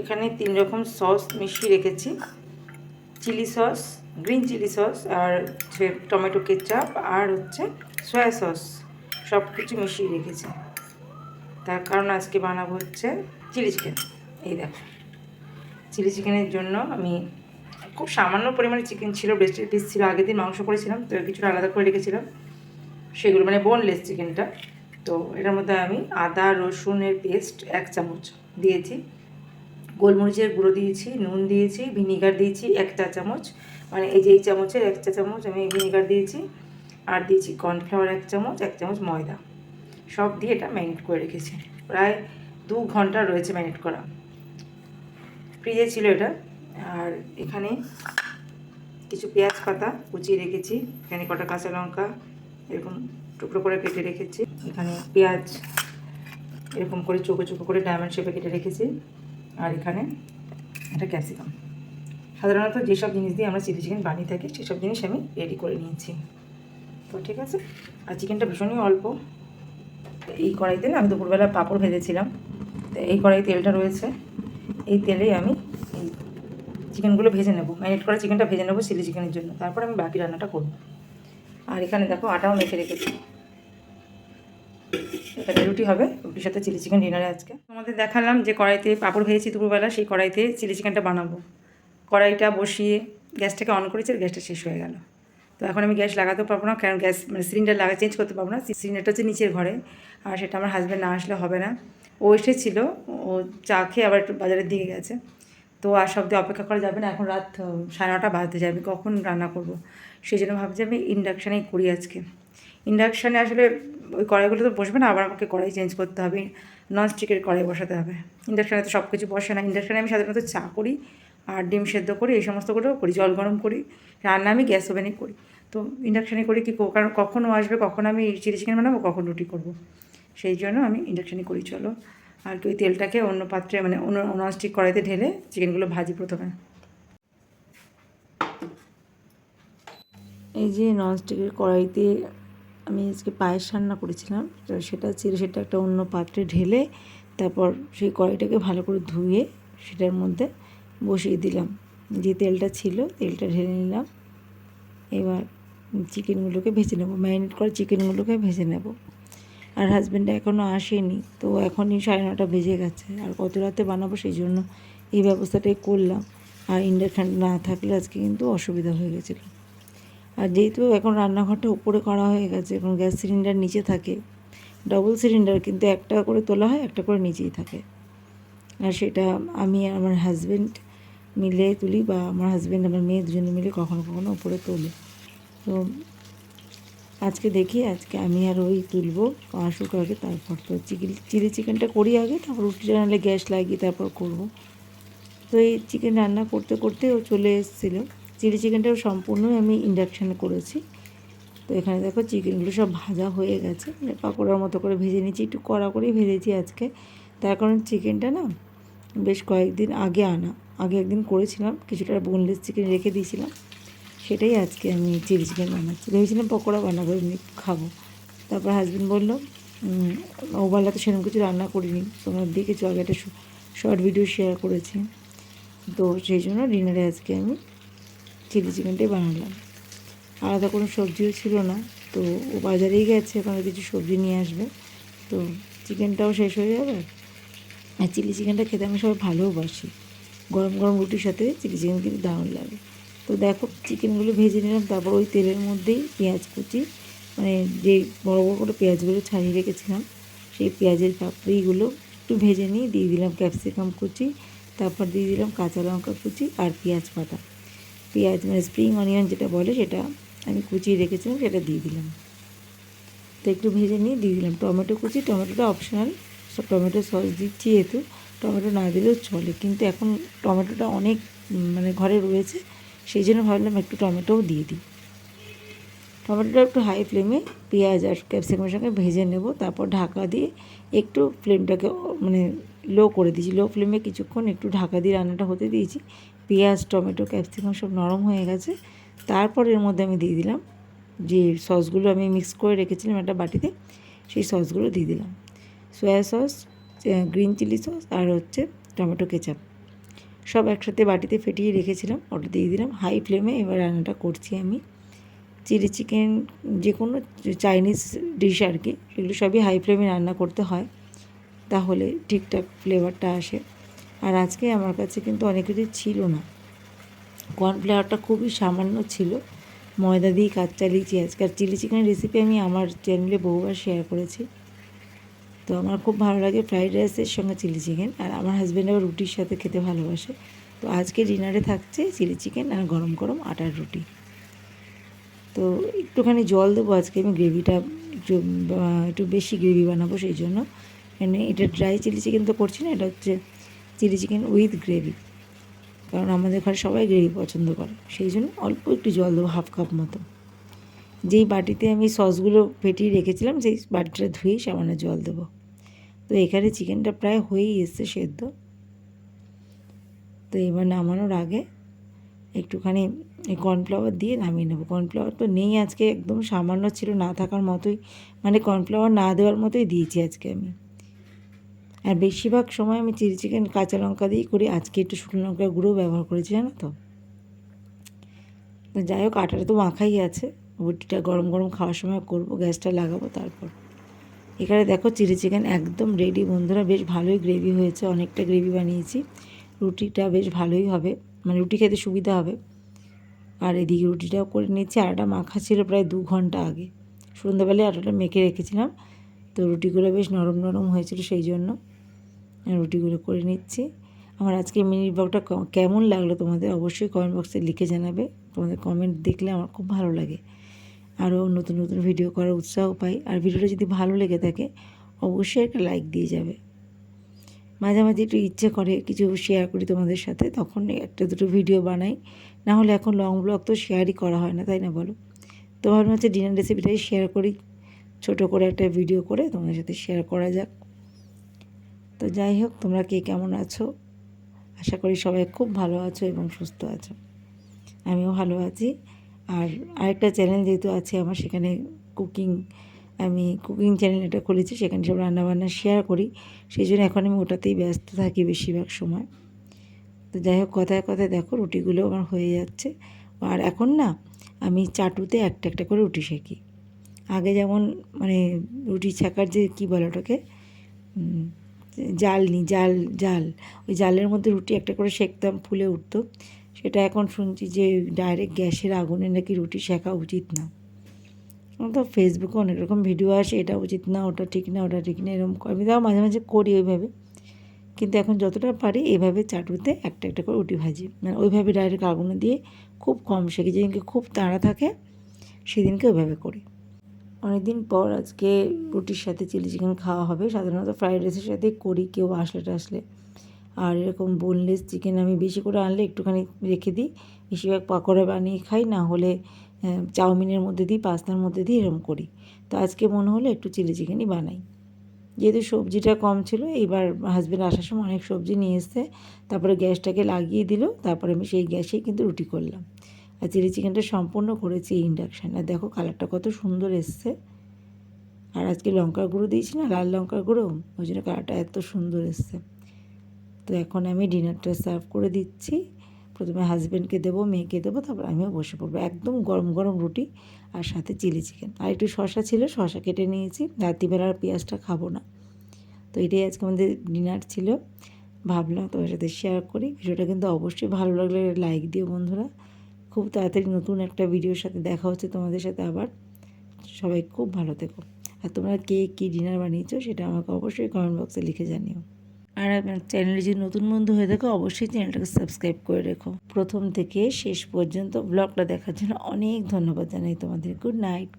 এখানে তিন রকম সস মিশিয়ে রেখেছি। Chili sauce, green chili sauce আর হচ্ছে টমেটো কেচাপ আর হচ্ছে সয়া সস সব কিছু মিশিয়ে রেখেছি। তার কারণ আজকে বানাবো হচ্ছে চিলি চিকেন। এই দেখো। চিলি চিকেনের জন্য আমি খুব সামান্য পরিমাণে চিকেন ছিল ব্রেস্টের পিস ছিল আগের দিন মাংস করেছিলাম, তো কিছুটা আলাদা করে রেখেছিলাম। সেগুলো মানে বোনলেস চিকেনটা। তো এটার মধ্যে আমি আদা, রসুনের পেস্ট এক চামচ দিয়েছি। গোলমরিচের গুঁড়ো দিয়েছি, নুন দিয়েছি, ভিনিগার দিয়েছি এক চা চামচ। মানে এই যে এই চামচের এক চা চামচ আমি ভিনিগার দিয়েছি আর দিয়েছি কর্নফ্লাওয়ার এক চামচ এক চামচ ময়দা। সব দিয়ে এটা ম্যারিনেট করে রেখেছি। প্রায় দু ঘণ্টা রয়েছে ম্যারিনেট করা। ফ্রিজে ছিল এটা। আর এখানে কিছু পেঁয়াজ পাতা কুচিয়ে রেখেছি। এখানে কটা কাঁচা লঙ্কা এরকম টুকরো করে কেটে রেখেছি। এখানে পেঁয়াজ এরকম করে চোখো চোখো করে ডায়মন্ড শেপে কেটে রেখেছি। আর এখানে একটা ক্যাপসিকাম সাধারণত যেসব জিনিস দিয়ে আমরা চিলি চিকেন বানিয়ে থাকি, সেসব জিনিস আমি রেডি করে নিয়েছি। তো ঠিক আছে? আর চিকেনটা ভীষণই অল্প। এই কড়াইতে না আমি দুপুরবেলা পাঁপড় ভেজেছিলাম। তো এই কড়াই তেলটা রয়েছে। এই তেলেই আমি এই চিকেনগুলো ভেজে নেব। ম্যারিনেট করা চিকেনটা ভেজে নেব চিলি চিকেনের জন্য। তারপর আমি বাকি রান্নাটা করব। আর এখানে দেখো আটাও মেখে রেখেছি। রুটি হবে, রুটির সাথে চিলি চিকেন ডিনারে আজকে। তোমাদের দেখালাম যে কড়াইতে পাঁপড় ভেজেছি দুপুরবেলা, সেই কড়াইতে চিলি চিকেনটা বানাবো। কড়াইটা বসিয়ে গ্যাসটাকে অন করেছি আর গ্যাসটা শেষ হয়ে গেল। তো এখন আমি গ্যাস লাগাতে পারব না, কারণ গ্যাস মানে সিলিন্ডার লাগা চেঞ্জ করতে পারব না। সিলিন্ডারটা হচ্ছে নিচের ঘরে, আর সেটা আমার হাজব্যান্ড না আসলে হবে না। ও এসেছিল, ও চা খেয়ে আবার একটু বাজারের দিকে গেছে। তো আর সব দিয়ে অপেক্ষা করা যাবে না, এখন রাত, সাড়ে নটা বাজতে যাবে, কখন রান্না করব? সেই জন্য ভাবছি আমি ইন্ডাকশানেই করি আজকে। ইন্ডাকশানে আসলে ওই কড়াইগুলো তো বসবে না, আবার আমাকে কড়াই চেঞ্জ করতে হবে। ননস্টিকের কড়াই বসাতে হবে। ইন্ডাকশানে তো সব কিছু বসে না। ইন্ডাকশানে আমি সাধারণত চা করি আর ডিম সেদ্ধ করি, এই সমস্তগুলো করি, জল গরম করি। রান্না আমি গ্যাস ওভেনে করি। তো ইন্ডাকশানে করি কি কারণ কখনও আসবে, কখন আমি চিলি চিকেন বানাবো, কখন রুটি করব। সেই জন্য আমি ইন্ডাকশানে করি, চলো। আর কি ওই তেলটাকে অন্য পাত্রে মানে অন্য ননস্টিক কড়াইতে ঢেলে চিকেনগুলো ভাজি প্রথমে। এই যে ননস্টিকের কড়াইতে আমি আজকে পায়েস রান্না করেছিলাম, তো সেটা ছিল সেটা একটা অন্য পাত্রে ঢেলে তারপর সেই কড়াইটাকে ভালো করে ধুয়ে সেটার মধ্যে বসিয়ে দিলাম। যে তেলটা ছিল তেলটা ঢেলে নিলাম। এবার চিকেনগুলোকে ভেজে নেব, ম্যারিনেট করা চিকেনগুলোকে ভেজে নেব। আর হাজব্যান্ড এখনও আসেনি, তো এখনই সাড়ে নটা বেজে গেছে। আর কত রাতে বানাবো সেই জন্য এই ব্যবস্থাটাই করলাম। আর ইন্ডাকশান না থাকলে আজকে কিন্তু অসুবিধা হয়ে গেছিল। আর যেহেতু এখন রান্নাঘরটা উপরে করা হয়ে গেছে এখন গ্যাস সিলিন্ডার নিচে থাকে ডবল সিলিন্ডার কিন্তু একটা করে তোলা হয়, একটা করে নিচেই থাকে। আর সেটা আমি আর আমার হাজব্যান্ড মিলে তুলি বা আমার হাজব্যান্ড আমার মেয়ে দুজনে মিলে কখনো কখনো উপরে তোলে। তো আজকে দেখি, আজকে আমি আর ওই তুলবো আসুক আগে তারপর তো চিকেন, চিলি চিকেনটা করি আগে, তারপর রুটিটা নাহলে গ্যাস লাগিয়ে তারপর করব। তো এই চিকেন রান্না করতে করতে ও চলে এসেছিল। চিলি চিকেনটাও সম্পূর্ণই আমি ইন্ডাকশানে করেছি। তো এখানে দেখো চিকেনগুলো সব ভাজা হয়ে গেছে। মানে পাকোড়ার মতো করে ভেজে নিয়েছি একটু কড়া করেই ভেজেছি আজকে। তার কারণ চিকেনটা না বেশ কয়েকদিন আগে আনা আগে একদিন করেছিলাম কিছুটা বোনলেস চিকেন রেখে দিয়েছিলাম। সেটাই আজকে আমি চিলি চিকেন বানাচ্ছি। ভেবেছিলাম পকোড়া বানাবো এমনি খাব। তারপর হাজব্যান্ড বলল উম, ও বেলা তো সেরকম কিছু রান্না করিনি। তোমার দেখেছ আগে একটা শর্ট ভিডিও শেয়ার করেছি। তো সেই জন্য ডিনারে আজকে আমি চিলি চিকেনটাই বানালাম। আলাদা কোনো সবজিও ছিল না। তো ও বাজারেই গেছে ওখানে কিছু সবজি নিয়ে আসবে। তো চিকেনটাও শেষ হয়ে যাবে। আর চিলি চিকেনটা খেতে আমি সবাই ভালোবাসি গরম গরম রুটির সাথে চিলি চিকেন কিন্তু দারুণ লাগে। তো দেখো, চিকেনগুলো ভেজে নিলাম, তারপর ওই তেলের মধ্যেই পেঁয়াজ কুচি মানে যে বড় বড় করে পেঁয়াজগুলো ছাড়িয়ে রেখেছিলাম, সেই পেঁয়াজের পাপড়িগুলো একটু ভেজে নিয়ে দিয়ে দিলাম ক্যাপসিকাম কুচি, তারপর দিয়ে দিলাম কাঁচা লঙ্কা কুচি আর পেঁয়াজ পাতা পেঁয়াজ মানে স্প্রিং অনিয়ন যেটা বলে সেটা আমি কুচিয়ে রেখেছিলাম, সেটা দিয়ে দিলাম। তো একটু ভেজে নিয়ে দিয়ে দিলাম। টমেটো কুচি, টমেটোটা অপশনাল সব টমেটো সস দিচ্ছি যেহেতু, টমেটো না দিলেও চলে। কিন্তু এখন টমেটোটা অনেক মানে ঘরে রয়েছে, সেই জন্য ভাবলাম একটু টমেটোও দিয়ে দিই। টমেটোটা একটু হাই ফ্লেমে পেঁয়াজ আর ক্যাপসিকামের সঙ্গে ভেজে নেব। তারপর ঢাকা দিয়ে একটু ফ্লেমটাকে মানে লো করে দিয়েছি। লো ফ্লেমে কিছুক্ষণ একটু ঢাকা দিয়ে রান্নাটা হতে দিয়েছি। পেঁয়াজ, টমেটো, ক্যাপসিকাম সব নরম হয়ে গেছে। তারপর এর মধ্যে আমি দিয়ে দিলাম যে সসগুলো আমি মিক্স করে রেখেছিলাম একটা বাটিতে, সেই সসগুলো দিয়ে দিলাম। Soya sauce green chili sauce আর হচ্ছে টমেটো কেচাপ সব একসাথে বাটিতে ফেটিয়ে রেখেছিলাম, ওটা দিয়ে দিলাম। হাই ফ্লেমে এবার রান্নাটা করছি আমি। চিলি চিকেন যে কোনো চাইনিজ ডিশ আর কি, সেগুলো সবই হাই ফ্লেমে রান্না করতে হয়। তাহলে ঠিকঠাক ফ্লেভারটা আসে। আর আজকে আমার কাছে কিন্তু অনেক কিছু ছিল না। কর্নফ্লাওয়ারটা খুবই সামান্য ছিল। ময়দা দিয়ে কাজ চালিয়েছি আজকাল চিলি চিকেনের রেসিপি আমি আমার চ্যানেলে বহুবার শেয়ার করেছি। তো আমার খুব ভালো লাগে ফ্রাইড রাইসের সঙ্গে চিলি চিকেন আর আমার হাজব্যান্ড আবার রুটির সাথে খেতে ভালোবাসে। তো আজকে ডিনারে থাকছে চিলি চিকেন আর গরম গরম আটার রুটি। তো একটুখানি জল দেবো আজকে। আমি গ্রেভিটা একটু একটু বেশি গ্রেভি বানাবো সেই জন্য। মানে এটা ড্রাই চিলি চিকেন তো করছি না, এটা হচ্ছে চিলি চিকেন উইথ গ্রেভি। কারণ আমাদের ঘরে সবাই গ্রেভি পছন্দ করে। সেই জন্য অল্প একটু জল দেবো, হাফ কাপ মতো। যেই বাটিতে আমি সসগুলো ফেটিয়ে রেখেছিলাম, সেই বাটিটা ধুয়েই সামান্য জল দেবো। তো এখানে চিকেনটা প্রায় হয়েই এসছে সেদ্ধ। তো এবার নামানোর আগে একটুখানি কর্নফ্লাওয়ার দিয়ে নামিয়ে নেব। কর্নফ্লাওয়ার তো নেই আজকে, একদম সামান্য ছিল না থাকার মতোই। মানে কর্নফ্লাওয়ার না দেওয়ার মতোই দিয়েছি আজকে আমি। আর বেশিরভাগ সময় আমি চিলি চিকেন, কাঁচা লঙ্কা দিয়েই করি। আজকে একটু শুকনো লঙ্কার গুঁড়ো ব্যবহার করেছি, জানো তো? যাই হোক, আটাটা তো মাখাই আছে। রুটিটা গরম গরম খাওয়ার সময় করব, গ্যাসটা লাগাবো তারপর। এখানে দেখো চিলি চিকেন একদম রেডি বন্ধুরা, বেশ ভালোই গ্রেভি হয়েছে, অনেকটা গ্রেভি বানিয়েছি। রুটিটা বেশ ভালোই হবে মানে রুটি খেতে সুবিধা হবে। আর এদিকে রুটিটাও করে নিচ্ছি আটাটা মাখা ছিল প্রায় দু ঘণ্টা আগে। সন্ধ্যাবেলায় আটাটা মেখে রেখেছিলাম, তো রুটিগুলো বেশ নরম নরম হয়েছিল সেই জন্য। রুটিগুলো করে নিচ্ছি। আমার আজকে মিনি ব্লগটা কেমন লাগল তোমাদের অবশ্যই কমেন্ট বক্সে লিখে জানাবে। তোমাদের কমেন্ট দেখলে আমার খুব ভালো লাগে। আরও নতুন নতুন ভিডিও করার উৎসাহ পাই। আর ভিডিওটা যদি ভালো লেগে থাকে, অবশ্যই একটা লাইক দিয়ে যাবে। মাঝে মাঝে একটু ইচ্ছে করে কিছু শেয়ার করি তোমাদের সাথে তখন একটা দুটো ভিডিও বানাই। না হলে এখন লং ব্লগ তো শেয়ারই করা হয় না, তাই না বলো? তো ভাবলাম হচ্ছে ডিনার রেসিপিটাই শেয়ার করি। ছোট করে একটা ভিডিও করে তোমাদের সাথে শেয়ার করা যাক। তো যাই হোক, তোমরা কে কেমন আছো? আশা করি সবাই খুব ভালো আছো এবং সুস্থ আছো। আমিও ভালো আছি। আর আরেকটা চ্যানেল যেহেতু আছে আমার, সেখানে কুকিং, আমি কুকিং চ্যানেল এটা খুলেছি, সেখানে সব রান্নাবান্না শেয়ার করি। সেই জন্য এখন আমি ওটাতেই ব্যস্ত থাকি বেশিরভাগ সময়। তো যাই হোক, কথায় কথায় দেখো, রুটিগুলো আমার হয়ে যাচ্ছে। আর এখন না, আমি চাটুতে একটা একটা করে রুটি শেখি। আগে যেমন মানে রুটি ছাকার যে কী বলে ওটাকে? জাল নি, জাল জাল। ওই জালের মধ্যে রুটি একটা করে সেঁকতাম ফুলে উঠতো। সেটা এখন শুনছি যে ডাইরেক্ট গ্যাসের আগুনে নাকি রুটি শেখা উচিত না। তো ফেসবুকে অনেক রকম ভিডিও আসে, এটা উচিত না, ওটা ঠিক না, ওটা ঠিক না, এরকম আমি তাও মাঝে মাঝে করি ওইভাবে। কিন্তু এখন যতটা পারি এভাবে চাটুতে একটা একটা করে রুটি ভাজি। মানে ওইভাবে ডাইরেক্ট আগুনে দিয়ে খুব কম শেখি। যেদিনকে খুব তাড়া থাকে, সেদিনকে ওইভাবে করি। অনেকদিন পর আজকে রুটির সাথে চিলি চিকেন খাওয়া হবে। সাধারণত ফ্রাইড রাইসের সাথে করি, কেউ আসলে টাসলে। আর এরকম বোনলেস চিকেন আমি বেশি করে আনলে একটুখানি রেখে দিই। বেশিরভাগ পাকোড়া বানিয়ে খাই, না হলে চাউমিনের মধ্যে দিই, পাস্তার মধ্যে দিই, এরকম করি। তো আজকে মনে হলো একটু চিলি চিকেনই বানাই। যেহেতু সবজিটা কম ছিল, এইবার হাজব্যান্ড আসার সময় অনেক সবজি নিয়ে এসছে। তারপরে গ্যাসটাকে লাগিয়ে দিল, তারপরে আমি সেই গ্যাসেই কিন্তু রুটি করলাম। আর চিলি চিকেনটা সম্পূর্ণ করেছি ইন্ডাকশান আর দেখো কালারটা কত সুন্দর এসছে। আর আজকে লঙ্কার গুঁড়ো দিয়েছি না, লাল লঙ্কার গুঁড়ো? ওই জন্য কালারটা এত সুন্দর এসছে। তো এখন আমি ডিনারটা সার্ভ করে দিচ্ছি। প্রথমে হাজব্যান্ডকে দেবো, মেয়েকে দেবো, তারপর আমিও বসে পড়ব। একদম গরম গরম রুটি আর সাথে চিলি চিকেন আর একটু শশা ছিল শশা কেটে নিয়েছি। রাত্রিবেলার পেঁয়াজটা খাব না। তো এটাই আজকে আমাদের ডিনার ছিল। ভাবলাম তোমার সাথে শেয়ার করি। ভিডিওটা কিন্তু অবশ্যই ভালো লাগলে লাইক দিও বন্ধুরা। খুব তাড়াতাড়ি নতুন একটা ভিডিওর সাথে দেখা হচ্ছে তোমাদের সাথে আবার। সবাই খুব ভালো থেকো। আর তোমরা কে কী ডিনার বানিয়েছো সেটা আমাকে অবশ্যই কমেন্ট বক্সে লিখে জানিও। আর আপনার চ্যানেলে যদি নতুন বন্ধু হয়ে থাকো, অবশ্যই চ্যানেলটাকে সাবস্ক্রাইব করে রেখো। প্রথম থেকে শেষ পর্যন্ত ব্লগটা দেখার জন্য অনেক ধন্যবাদ জানাই তোমাদের। Good night